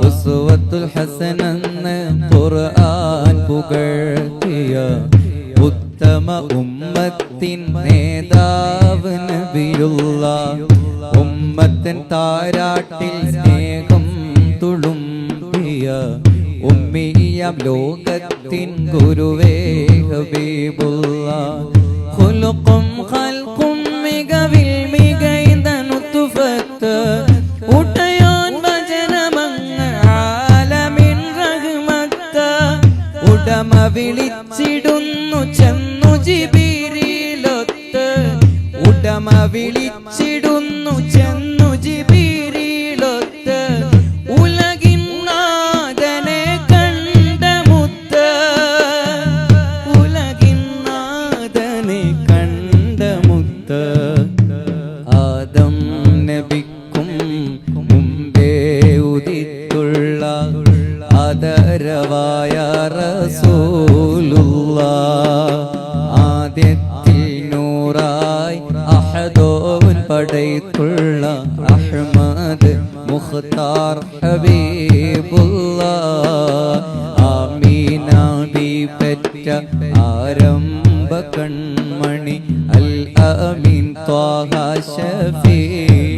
ഉസ്വത്തുൽ ഹസനെന്ന് ഖുർആൻ പുകഴ്ത്തിയ ഉത്തമ ഉമ്മത്തിൻ നേതാവ് നബിയുള്ള ഉമ്മത്തൻ താരാട്ടിൽ സ്നേഹം തുളുമ്പിയ ഉമ്മിയാം ലോകത്തിൻ ഗുരുവേ ഹബീബുള്ള. ഖുലുഖും ഖൽഖും മികവിൽ മികൈതനുത്തുഫത്ത് ഉടയോൻ ഉടമ വിളിച്ചിടുന്നു ചെന്നു ജിബീരിലൊത്ത് ഉടമ വിളിച്ചിടുന്നു ആദരവായ റസൂലുള്ള ആദ്യത്തിൽ നൂറായി അഹദോവൻ പടയത്തുള്ള അഹ്മദ് മുഖ്താർ ഹബീബുള്ള ആമീനാബി പറ്റ ആരംഭ കൺമണി അൽ അമീൻ ത്വാഹ ഷഫീഉള്ള